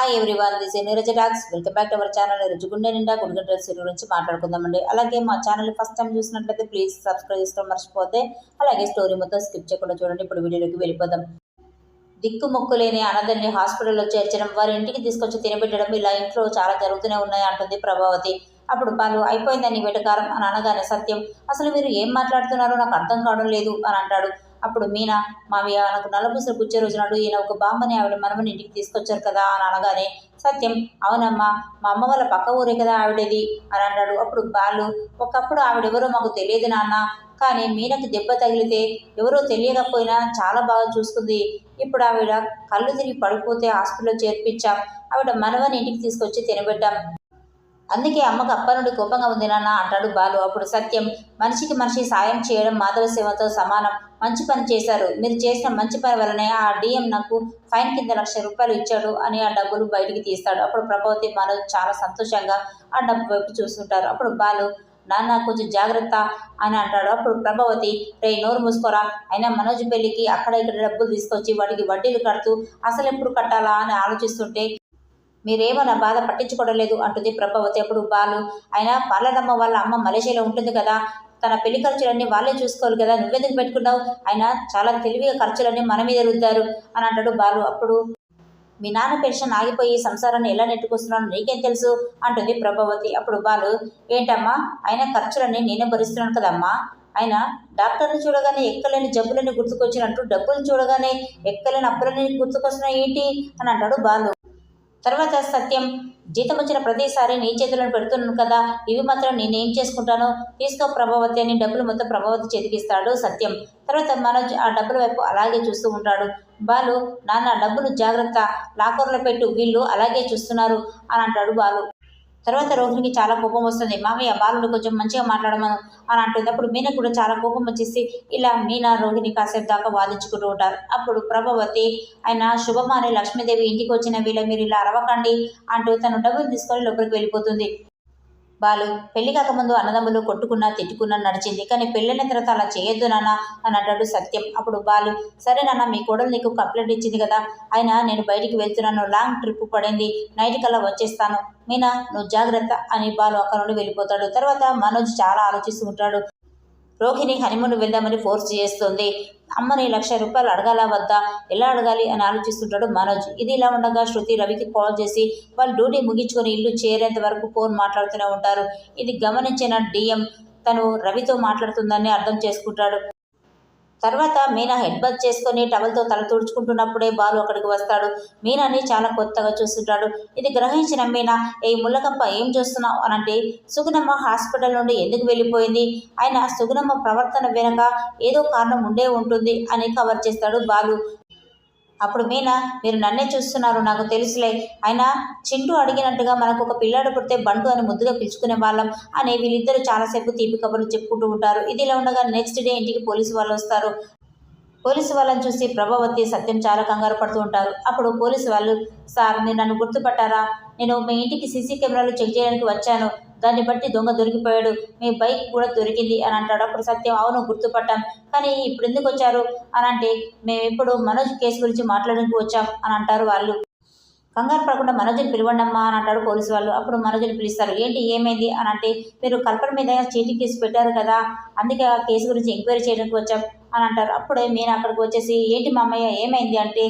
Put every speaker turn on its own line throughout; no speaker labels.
Hi everyone this Neeraja talks welcome back to our channel ఈరోజు Gunde Ninda Gudigantala serial గురించి మాట్లాడుకుందామండి. అలాగే మా ఛానల్ ఫస్ట్ టైం చూసినట్లయితే ప్లీజ్ సబ్స్క్రైబ్ చేసుకోవడం మర్చిపోతే అలాగే స్టోరీ మొత్తం స్కిప్ చేయకుండా చూడండి. ఇప్పుడు వీడియోలోకి వెళ్ళిపోదాం. దిక్కు మొక్కు లేని అనాథల్ని హాస్పిటల్లో చేర్చడం వారి ఇంటికి తీసుకొచ్చి తినబెట్టడం ఇలా ఇంట్లో చాలా జరుగుతూనే ఉన్నాయి అంటుంది ప్రభావతి. అప్పుడు వాళ్ళు అయిపోయిందని వెటకారం అని అనగానే సత్యం అసలు మీరు ఏం మాట్లాడుతున్నారో నాకు అర్థం కావడం లేదు అని అంటాడు. అప్పుడు మీనా మావయ్య నాకు నలభూసలు కూర్చే రోజు నాడు ఈయన ఒక బామ్మని ఆవిడ మనమని ఇంటికి తీసుకొచ్చారు కదా అని అనగానే సత్యం అవునమ్మా మా అమ్మ వాళ్ళ పక్క ఊరే కదా ఆవిడది అని అన్నాడు అప్పుడు బాలు ఒకప్పుడు ఆవిడెవరో మాకు తెలియదు నాన్న కానీ మీనకు దెబ్బ తగిలితే ఎవరో తెలియకపోయినా చాలా బాగా చూసుకుంది. ఇప్పుడు ఆవిడ కళ్ళు తిరిగి పడిపోతే హాస్పిటల్లో చేర్పించాం. ఆవిడ మనవని ఇంటికి తీసుకొచ్చి తినబెట్టాం. అందుకే అమ్మకు అప్ప నుండి కోపంగా ఉంది నాన్న అంటాడు బాలు. అప్పుడు సత్యం మనిషికి మనిషి సాయం చేయడం మాధవ సేవతో సమానం. మంచి పని చేశారు. మీరు చేసిన మంచి పని వల్లనే ఆ డిఎం నాకు ఫైన్ కింద లక్ష రూపాయలు ఇచ్చాడు అని ఆ డబ్బులు బయటికి తీస్తాడు. అప్పుడు ప్రభావతి మనోజ్ చాలా సంతోషంగా ఆ డబ్బు వైపు చూస్తుంటారు. అప్పుడు బాలు నాన్న కొంచెం జాగ్రత్త అని అంటాడు. అప్పుడు ప్రభావతి రే నోరు మూసుకోరా. అయినా మనోజ్ పెళ్ళికి అక్కడ ఇక్కడ డబ్బులు తీసుకొచ్చి వాటికి వడ్డీలు కడుతూ అసలు ఎప్పుడు కట్టాలా? అని ఆలోచిస్తుంటే మీరేమో నా బాధ పట్టించుకోవడం లేదు అంటుంది ప్రభావతి అప్పుడు బాలు. అయినా పాలనమ్మ వాళ్ళ అమ్మ మలేషియాలో ఉంటుంది కదా. తన పెళ్ళి ఖర్చులన్నీ వాళ్ళే చూసుకోవాలి కదా. నువ్వెందుకు పెట్టుకున్నావు? ఆయన చాలా తెలివిగా ఖర్చులన్నీ మన మీద రుద్దారు అని అంటాడు బాలు అప్పుడు. మీ నాన్న పెన్షన్ ఆగిపోయి సంసారాన్ని ఎలా నెట్టుకొస్తున్నానో నీకేం తెలుసు? అంటుంది ప్రభావతి అప్పుడు బాలు. ఏంటమ్మా? ఆయన ఖర్చులన్నీ నేనే భరిస్తున్నాను కదమ్మా. ఆయన డాక్టర్ని చూడగానే ఎక్కలేని జబ్బులని గుర్తుకొచ్చినట్టు డబ్బులు చూడగానే ఎక్కలేని అప్పులని గుర్తుకొస్తున్నాయి ఏంటి? అని అంటాడు బాలు. తర్వాత సత్యం జీతం వచ్చిన ప్రతిసారి నీ చేతులను పెడుతున్నాను కదా ఇవి మాత్రం నేనేం చేసుకుంటాను? తీసుకో ప్రభావతి అని డబ్బులు మొత్తం ప్రభావతి చేతికిస్తాడు సత్యం. తర్వాత మనోజ్ ఆ డబ్బుల వైపు అలాగే చూస్తూ ఉంటాడు. బాలు నాన్న డబ్బులు జాగ్రత్త లాకర్లో పెట్టు వీళ్ళు అలాగే చూస్తున్నారు అని అంటాడు బాలు. తర్వాత రోహిణికి చాలా కోపం వస్తుంది. మామయ్య బాలుడు కొంచెం మంచిగా మాట్లాడమను అని అంటుంది అప్పుడు మీన కూడా చాలా కోపం వచ్చేసి ఇలా మీనా రోహిణి కాసేపు దాకా వాదించుకుంటూ ఉంటారు. అప్పుడు ప్రభావతి ఆయన శుభమా అనే లక్ష్మీదేవి ఇంటికి వచ్చిన వీళ్ళ మీరు ఇలా అరవకండి అంటూ తను డబ్బులు తీసుకొని లోపలికి వెళ్ళిపోతుంది. బాలు పెళ్ళి కాకముందు అన్నదమ్ములు కొట్టుకున్నా తిట్టుకున్నా నడిచింది. కానీ పెళ్ళైన తర్వాత అలా చేయొద్దు నాన్న అని అంటాడు సత్యం. అప్పుడు బాలు సరే నాన్న మీ కోడలు నీకు కంప్లైంట్ ఇచ్చింది కదా. అయినా నేను బయటికి వెళ్తున్నాను. లాంగ్ ట్రిప్ పడింది. నైట్ కల్లా వచ్చేస్తాను. మీనా నువ్వు జాగ్రత్త అని బాలు అక్కడ నుండి వెళ్ళిపోతాడు. తర్వాత మనోజ్ చాలా ఆలోచిస్తూ ఉంటాడు. రోహిణి హనీమూన్ వెళ్దామని ఫోర్స్ చేస్తుంది. అమ్మని లక్ష రూపాయలు అడగాలా వద్దా? ఎలా అడగాలి అని ఆలోచిస్తుంటాడు మనోజ్. ఇది ఇలా ఉండగా శృతి రవికి కాల్ చేసి వాళ్ళు డ్యూటీ ముగించుకొని ఇల్లు చేరేంత వరకు ఫోన్ మాట్లాడుతూనే ఉంటారు. ఇది గమనించిన డిఎం తను రవితో మాట్లాడుతుందని అర్థం చేసుకుంటాడు. తర్వాత మీనా హెడ్ బత్ చేసుకొని టవల్తో తల తుడుచుకుంటున్నప్పుడే బాలు అక్కడికి వస్తాడు. మీనాని చాలా కొత్తగా చూస్తుంటాడు. ఇది గ్రహించిన మీనా ఏ ముల్లకంప ఏం చూస్తున్నావు? అని అంటే సుగుణమ్మ హాస్పిటల్ నుండి ఎందుకు వెళ్ళిపోయింది? ఆయన సుగుణమ్మ ప్రవర్తన వెనక ఏదో కారణం ఉండే ఉంటుంది అని కవర్ చేస్తాడు బాలు. అప్పుడు మీనా మీరు నన్నే చూస్తున్నారు నాకు తెలుసులే. అయినా చింటూ అడిగినట్టుగా మనకు ఒక పిల్లాడు పుడితే బంటు అని ముద్దుగా పిలుచుకునే వాళ్ళం అని వీళ్ళిద్దరూ చాలాసేపు తీపి కబుర్లు చెప్పుకుంటూ ఉంటారు. ఇది ఇలా ఉండగా నెక్స్ట్ డే ఇంటికి పోలీసు వాళ్ళు వస్తారు. పోలీసు వాళ్ళని చూసి ప్రభావతి సత్యం చాలా కంగారు పడుతూ ఉంటారు. అప్పుడు పోలీసు వాళ్ళు సార్ మీరు నన్ను గుర్తుపట్టారా? నేను మీ ఇంటికి సీసీ కెమెరాలు చెక్ చేయడానికి వచ్చాను. దాన్ని బట్టి దొంగ దొరికిపోయాడు. మీ బైక్ కూడా దొరికింది అని అంటాడు. అప్పుడు సత్యం అవును గుర్తుపట్టాం. కానీ ఇప్పుడు ఎందుకు వచ్చారు? అని అంటే మేము ఇప్పుడు మనోజ్ కేసు గురించి మాట్లాడడానికి వచ్చాం అని అంటారు వాళ్ళు. కంగారు పడకుండా మనోజ్ని పిలవండమ్మా అని అంటాడు పోలీసు వాళ్ళు. అప్పుడు మనోజ్ని పిలుస్తారు. ఏంటి ఏమైంది? అని అంటే మీరు కల్పన మీద చీటీ కేసు పెట్టారు కదా అందుకే ఆ కేసు గురించి ఎంక్వైరీ చేయడానికి వచ్చాం అని అంటారు. అప్పుడే నేను అక్కడికి వచ్చేసి ఏంటి మా అమ్మయ్య ఏమైంది? అంటే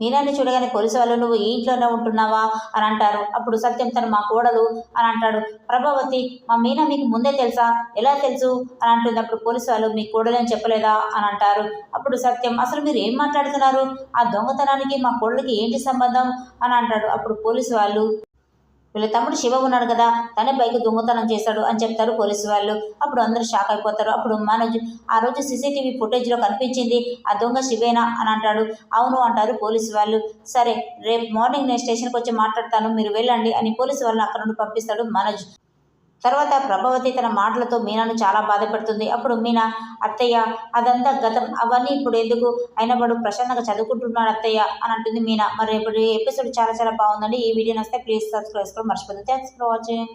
మీనాన్ని చూడగానే పోలీసు వాళ్ళు నువ్వు ఈ ఇంట్లోనే ఉంటున్నావా? అని అంటారు. అప్పుడు సత్యం తను మా కోడలు అని అంటాడు. ప్రభావతి మా మీనా మీకు ముందే తెలుసా? ఎలా తెలుసు? అని అంటుంది అప్పుడు పోలీసు వాళ్ళు మీ కోడలని చెప్పలేదా? అని అంటారు. అప్పుడు సత్యం అసలు మీరు ఏం మాట్లాడుతున్నారు? ఆ దొంగతనానికి మా కోడలికి ఏంటి సంబంధం? అని అంటాడు. అప్పుడు పోలీసు వాళ్ళు వీళ్ళ తమ్ముడు శివ ఉన్నాడు కదా తనే పైకి దొంగతనం చేశాడు అని చెప్తారు పోలీసు వాళ్ళు. అప్పుడు అందరూ షాక్ అయిపోతారు. అప్పుడు మనోజ్ ఆ రోజు సీసీటీవీ ఫుటేజ్లో కనిపించింది ఆ దొంగ శివేనా? అని అంటాడు. అవును అంటారు పోలీసు వాళ్ళు. సరే రేపు మార్నింగ్ నేను స్టేషన్కి వచ్చి మాట్లాడతాను. మీరు వెళ్ళండి అని పోలీసు వాళ్ళని అక్కడ నుండి పంపిస్తాడు మనోజ్. తర్వాత ప్రభావతి తన మాటలతో మీనాను చాలా బాధపెడుతుంది. అప్పుడు మీనా అత్తయ్య అదంతా గతం. అవన్నీ ఇప్పుడు ఎందుకు? అయినా వాడు ప్రశాంతంగా చదువుకుంటున్నాడు అత్తయ్య అని అంటుంది మీనా. మరి ఇప్పుడు ఎపిసోడ్ చాలా చాలా బాగుందండి. ఈ వీడియో నస్తే ప్లీజ్ సబ్స్క్రైబ్ చేసుకోవడం మర్చిపోతుంది థ్యాంక్స్ ఫర్ వాచింగ్.